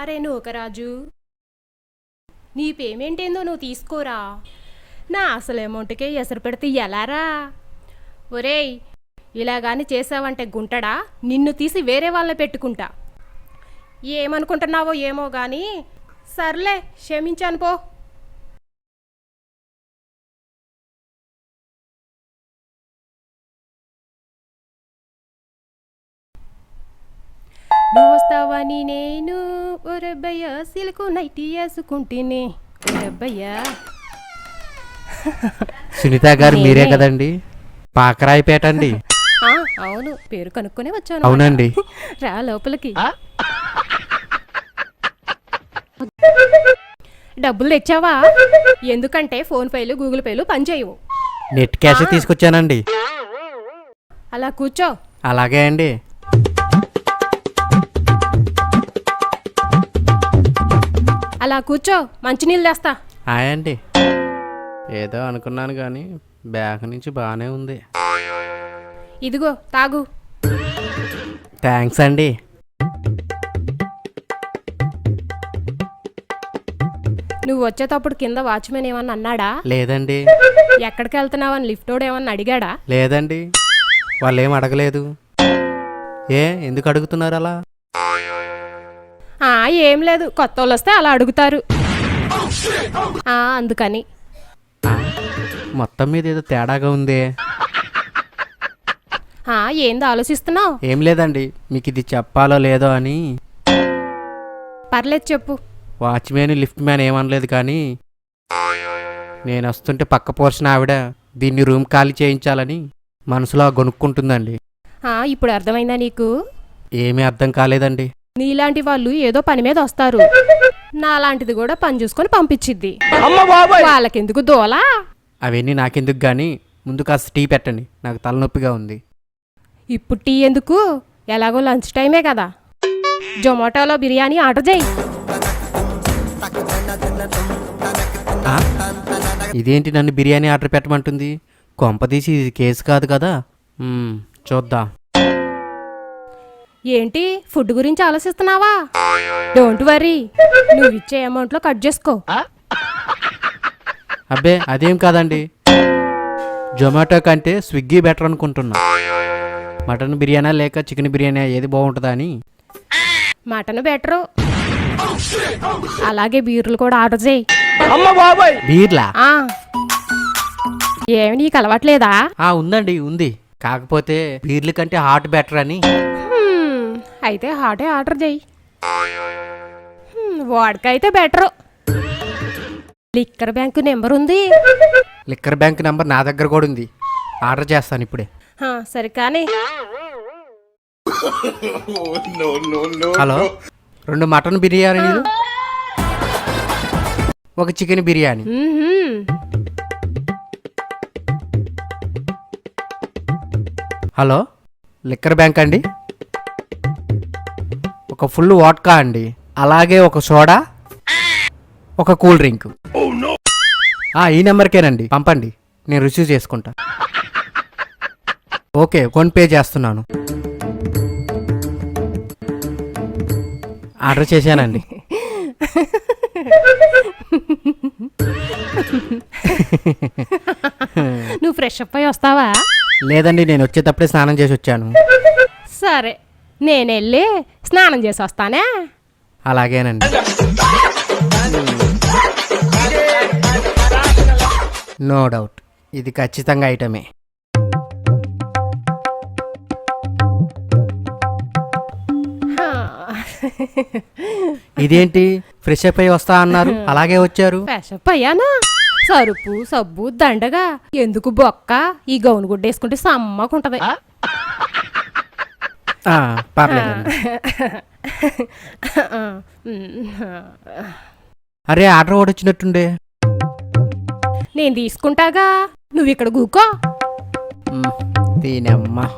అరే నూకరాజు నీ పేమెంట్ ఏందో నువ్వు తీసుకోరా? నా అసలు అమౌంట్కే ఎసరు పెడితే ఎలారా? ఒరేయ్ ఇలాగాని చేసావంటే గుంటడా? నిన్ను తీసి వేరే వాళ్ళని పెట్టుకుంటా. ఏమనుకుంటున్నావో ఏమో గాని సర్లే క్షమించాను పో. నువ్వు వస్తావని నేను? ఒరబ్బయ్య సిలుకు నైటీ వేసుకుంటేనే. ఒరబ్బయ్యా సునీత గారు మీరే. కదండి? పాకరాయిపేట అండి. ఆ, అవును పేరు కనుక్కొని వచ్చాను అవునండి. రా లోపలికి. డబ్బులు తెచ్చావా? ఎందుకంటే ఫోన్ పేలు గూగుల్ పేలు పనిచేయవు నెట్ క్యాష్ తీసుకొచ్చానండి. అలా కూర్చో. అలాగే అండి. అలా కూర్చో మంచినీళ్ళు తెస్తా. హాయ్ అండి ఏదో అనుకున్నాను కానీ బ్యాగ్ నుంచి బాగానే ఉంది. ఇదిగో తాగు. థ్యాంక్స్ అండి నువ్వు వచ్చేటప్పుడు కింద వాచ్మెన్ ఏమన్నా అన్నాడా? లేదండి. ఎక్కడికి వెళ్తున్నావని లిఫ్టోడు ఏమన్నా అడిగాడా? లేదండి. వాళ్ళు ఏం అడగలేదు. ఏ ఎందుకు అడుగుతున్నారు అలా? ఆ ఏం లేదు. కొత్త వాళ్ళు వస్తే అలా అడుగుతారు. ఆ అందుకని. మొత్తం మీద ఏదో తేడాగా ఉంది. ఆ ఏంది ఆలోచిస్తున్నావు? ఏం లేదండి. మీకు ఇది చెప్పాలో లేదో అని. పర్లేదు చెప్పు. వాచ్మ్యాన్ లిఫ్ట్ మ్యాన్ ఏమనలేదు కానీ నేను వస్తుంటే పక్క పోర్షన్ ఆవిడ దీన్ని రూమ్ ఖాళీ చేయించాలని మనసులో గొనుక్కుంటుందండి. ఆ ఇప్పుడు అర్థమైందా నీకు? ఏమీ అర్థం కాలేదండి. నీలాంటి వాళ్ళు ఏదో పని మీద వస్తారు. నాలాంటిది కూడా పని చూసుకొని పంపించిద్ది. వాళ్ళకెందుకు దోలా? అవన్నీ నాకెందుకు కానీ ముందు కాస్త టీ పెట్టండి. నాకు తలనొప్పిగా ఉంది. ఇప్పుడు టీ ఎందుకు? ఎలాగో లంచ్ టైమే కదా. జొమాటోలో బిర్యానీ ఆర్డర్ చేయి? ఇదేంటి నన్ను బిర్యానీ ఆర్డర్ పెట్టమంటుంది? కొంపదీసి ఇది కేసు కాదు కదా. చూద్దాం. ఏంటి? ఫుడ్ గురించి ఆలోచిస్తున్నావా? డోంట్ వరీ నువ్వు ఇచ్చే అమౌంట్లో కట్ చేసుకో. అబ్బే అదేం కాదండి. జొమాటో కంటే స్విగ్గీ బెటర్ అనుకుంటున్నా. మటన్ బిర్యానీ లేక చికెన్ బిర్యానీ ఏది బాగుంటుందా అని? మటన్ బెటరు అలాగే బీర్లు కూడా ఆర్డర్ చేయి. బీర్లా? ఆ. ఏమి నీకు అలవాట్లేదా? ఆ ఉందండి ఉంది. కాకపోతే బీర్ల కంటే హాట్ బెటర్ అని. అయితే హాటే ఆర్డర్ చేయి. హ్మ్, వాడికైతే బెటరు. లిక్కర్ బ్యాంకు నెంబర్ ఉంది. లిక్కర్ బ్యాంక్ నెంబర్ నా దగ్గర కూడా ఉంది. ఆర్డర్ చేస్తాను ఇప్పుడే. సరే కానీ. హలో? రెండు మటన్ బిర్యానీలు ఒక chicken biryani. Hello? Liquor bank అండి? ఒక ఫుల్ వాట్కా అండి. అలాగే ఒక సోడా ఒక కూల్ డ్రింక్. ఈ నెంబర్కేనండి. పంపండి. నేను రిసీవ్ చేసుకుంటా. ఓకే ఫోన్ పే చేస్తున్నాను. ఆర్డర్ చేశానండి. నువ్వు ఫ్రెష్ అప్ అయి వస్తావా? లేదండి నేను వచ్చేటప్పుడే స్నానం చేసి వచ్చాను. సరే. నేను వెళ్ళి స్నానం చేసి వస్తానే అలాగేనండి. No doubt. ఇది ఖచ్చితంగా ఐటమే. ఇదేంటి? ఫ్రెష్ అప్ అయి వస్తా అన్నారు. అలాగే వచ్చారు. Fresh up అయ్యానా? సరుపు సబ్బు దండగా. ఎందుకు బొక్క? ఈ గౌను గుడ్డ వేసుకుంటే సమ్మకుంటది. పర్లేదండి అరే ఆర్డర్ కూడా వచ్చినట్టుండే. నేను తీసుకుంటాగా? నువ్వు ఇక్కడ కూకో. మ్, దీనమ్మ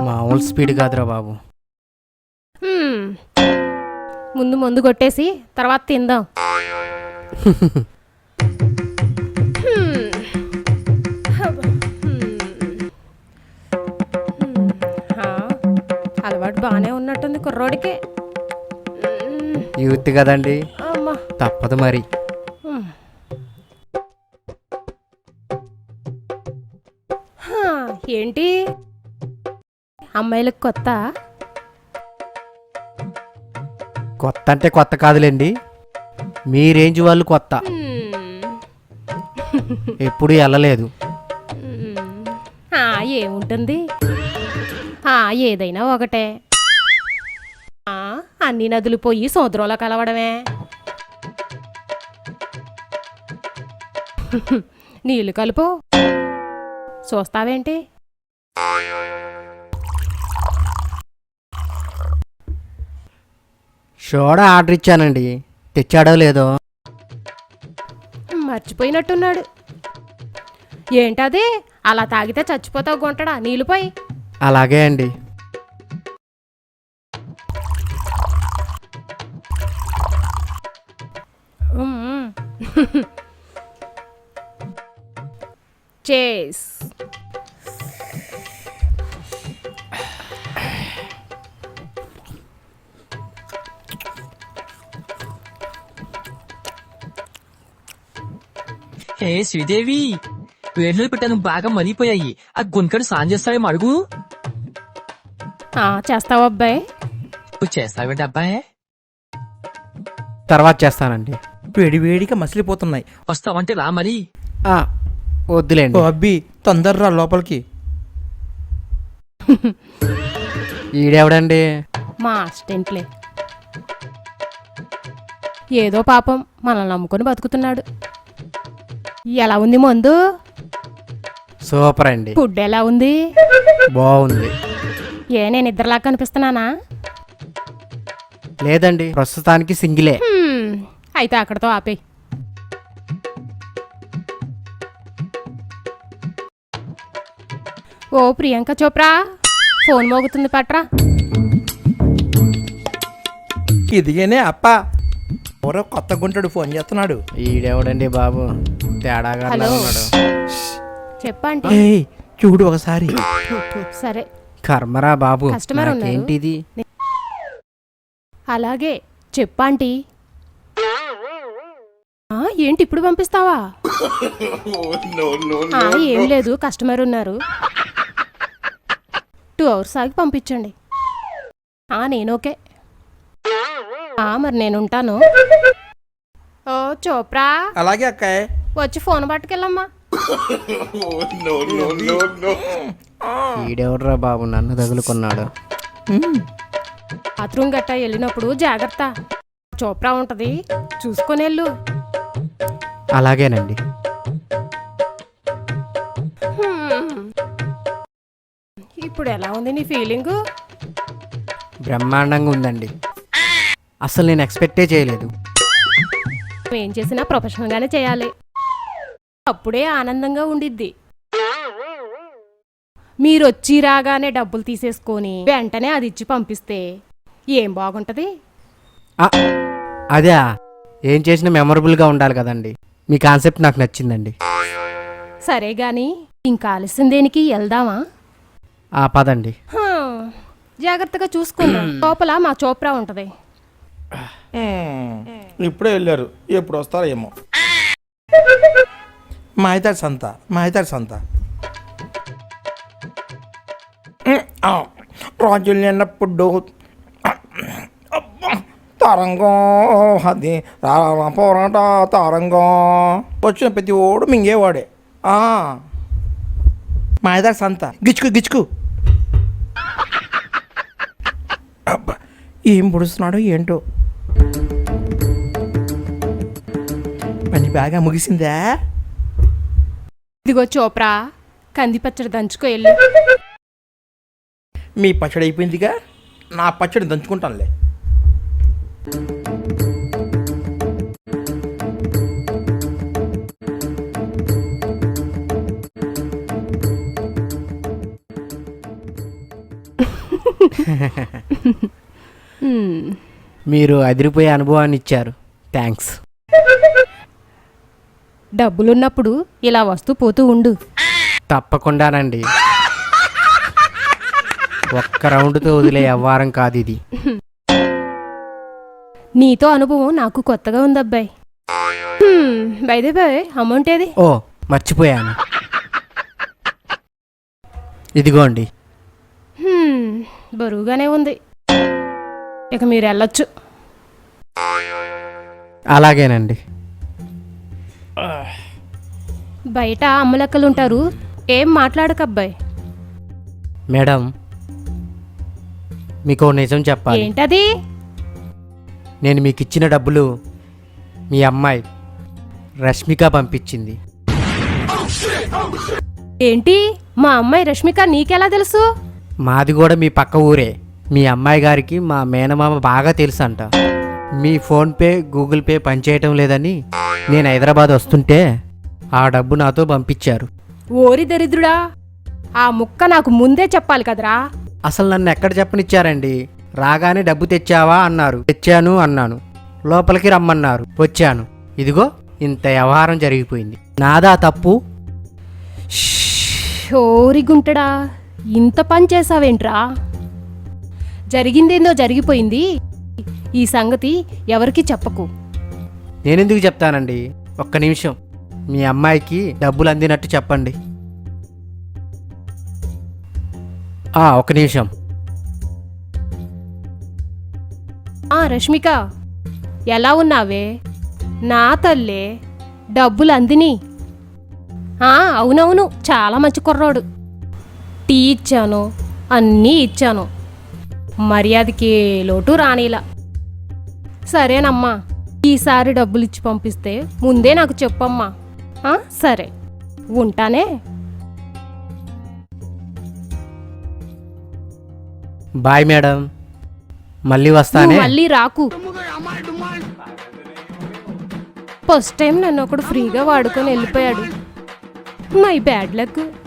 మామూలు స్పీడ్ కాదురా బాబు. ముందు ముందు కొట్టేసి తర్వాత తిందాం. బాగానే ఉన్నట్టుంది కుర్రోడికి. యూత్ కదండి? తప్పదు మరి. ఏంటి? అమ్మాయిలకు కొత్త? కొత్త అంటే కొత్త కాదులేండి. మీ రేంజ్ వాళ్ళు కొత్త. ఎప్పుడు వెళ్ళలేదు ఏముంటుంది? ఏదైనా ఒకటే. అన్ని నదులు పోయి సముద్రంలో కలవడమే. నీళ్ళు కలుపు. చూస్తావేంటి? షోడా ఆర్డర్ ఇచ్చానండి. తెచ్చాడో లేదో? మర్చిపోయినట్టున్నాడు. ఏంటది? అలా తాగితే చచ్చిపోతావు గుంటడా? నీళ్ళు పోయి. అలాగే అండి. చేస్ హే శ్రీదేవి వేర్లు పెట్టాను బాగా మరిగిపోయాయి. ఆ గుంకడు సాన్ చేస్తావేమో అడుగు. ఆ, చేస్తావా అబ్బాయి? ఇప్పుడు చేస్తావేంటి అబ్బాయి? తర్వాత చేస్తానండి. వేడి వేడిగా మసిలిపోతున్నాయి. వస్తావంటే రా మరి. ఆ, వద్దులేండి. ఓ అబ్బి తొందరరా లోపలికి. ఈడెవడండి? మా అసిస్టెంట్లే. ఏదో పాపం మనల్ని నమ్ముకొని బతుకుతున్నాడు. ఎలా ఉంది మందు? సూపర్ అండి ఫుడ్ ఎలా ఉంది? బాగుంది. ఏ నేను ఇద్దరులా కనిపిస్తున్నానా? లేదండి ప్రస్తుతానికి సింగిలే. అయితే అక్కడతో ఆపేయి. ఓ ప్రియాంక చోప్రా ఫోన్ మోగుతుంది పట్రా. ఇదిగేనే అప్ప. ఎవరో కొత్త గుంటడు ఫోన్ చేస్తున్నాడు. ఈడెవడండి బాబు? తేడాగా హలో. ఉన్నాడు. చెప్పండి ఏయ్ చూడు ఒకసారి. సరే. కర్మరా బాబు. కస్టమర్ ఉన్నారు. ఏంటిది అలాగే చెప్పాంటి ఏంటి ఇప్పుడు పంపిస్తావా? ఆ, ఏం లేదు కస్టమర్ ఉన్నారు. టూ అవర్స్ ఆగి పంపించండి. ఆ, నేను ఓకే. ఆ, మరి నేను ఉంటాను. ఓ చోప్రా. అలాగే అక్కాయ్ వచ్చి ఫోన్ పట్టుకెళ్ళమ్మా. ఈడెవడరా బాబు నన్ను తగులుకున్నాడు? బాత్రూమ్ గట్టా వెళ్ళినప్పుడు జాగ్రత్త. చోప్రా ఉంటది చూసుకొని వెళ్ళు. అలాగేనండి. ఇప్పుడు ఎలా ఉంది నీ ఫీలింగు? బ్రహ్మాండంగా ఉందండి. అసలు నేను ఎక్స్పెక్టే చేయలేదు. ఏం చేసినా ప్రొఫెషనల్గానే చేయాలి. అప్పుడే ఆనందంగా ఉండిద్ది. మీరు వచ్చి రాగానే డబ్బులు తీసేసుకొని వెంటనే అది ఇచ్చి పంపిస్తే ఏం బాగుంటది? అదే. ఏం చేసినా మెమొరబుల్గా ఉండాలి కదండి. మీ కాన్సెప్ట్ నాకు నచ్చిందండి. సరే గాని ఇంకా ఆలస్యం దేనికి? వెళ్దామా? ఆ పదండి. జాగ్రత్తగా చూసుకుందాం. లోపల మా చోప్రా ఉంటది. ఇప్పుడే వెళ్ళారు. ఎప్పుడు వస్తారో ఏమో. మాయితాడు సంత మాయితాడు సంత. రాజులు నిన్నప్పుడు తరంగం అది రా- పోరాట తరంగం. వచ్చిన ప్రతి ఓడు మింగేవాడే. ఆ. మాయదారి సంత. గిచ్చుకు గిచ్చుకు. అబ్బా ఏం పొడుస్తున్నాడో ఏంటో. పని బాగా ముగిసిందా? ఇదిగో చోప్రా కంది పచ్చడి దంచుకో వెళ్ళు మీ పచ్చడి అయిపోయిందిగా నా పచ్చడి దంచుకుంటానులే. మీరు అదిరిపోయే అనుభవాన్ని ఇచ్చారు. థ్యాంక్స్ డబ్బులున్నప్పుడు ఇలా వస్తూ పోతూ ఉండు. తప్పకుండానండి ఒక్క రౌండ్తో వదిలే వ్యవహారం కాదు ఇది. నీతో అనుభవం నాకు కొత్తగా ఉంది అబ్బాయి బైదే బాయ్ అమౌంట్ ఏది? ఓ మర్చిపోయాను. ఇదిగోండి. బరువుగానే ఉంది. ఇక మీరు వెళ్ళొచ్చు. అలాగేనండి. బయట అమ్మలెక్కలుంటారు? ఏం మాట్లాడకబ్బాయి. మేడం మీకు నిజం చెప్పాలి. ఏంటది? నేను మీకు ఇచ్చిన డబ్బులు మీ అమ్మాయి రష్మిక పంపించింది. ఏంటి? మా అమ్మాయి రష్మిక నీకెలా తెలుసు? మాది కూడా మీ పక్క ఊరే. మీ అమ్మాయి గారికి మా మేనమామ బాగా తెలుసు అంట మీ ఫోన్పే గూగుల్ పే పనిచేయటం లేదని నేను హైదరాబాద్ వస్తుంటే ఆ డబ్బు నాతో పంపించారు. ఓరి దరిద్రుడా ఆ ముక్క నాకు ముందే చెప్పాలి కదరా. అసలు నన్ను ఎక్కడ చెప్పనిచ్చారండి? రాగానే డబ్బు తెచ్చావా అన్నారు. తెచ్చాను అన్నాను. లోపలికి రమ్మన్నారు. వచ్చాను. ఇదిగో ఇంత వ్యవహారం జరిగిపోయింది. నాదా తప్పు? ఓరి గుంటడా. ఇంత పని చేసావేంట్రా జరిగిందేందో జరిగిపోయింది. ఈ సంగతి ఎవరికి చెప్పకు. నేనెందుకు చెప్తానండి? ఒక్క నిమిషం. మీ అమ్మాయికి డబ్బులు అందినట్టు చెప్పండి. ఆ, ఒక్క నిమిషం. ఆ రష్మిక ఎలా ఉన్నావే? నా తల్లే డబ్బులు అందిని? ఆ అవునవును చాలా మంచి కుర్రోడు. టీ ఇచ్చాను అన్నీ ఇచ్చాను. మర్యాదకి లోటు రానిలా. సరేనమ్మా ఈసారి డబ్బులు ఇచ్చి పంపిస్తే ముందే నాకు చెప్పమ్మా. ఆ, సరే. ఉంటానే? Bye madam. మళ్ళీ వస్తానే? మళ్ళీ రాకు. ఫస్ట్ టైం నన్ను ఒకడు ఫ్రీగా వాడుకొని వెళ్ళిపోయాడు. My bad luck.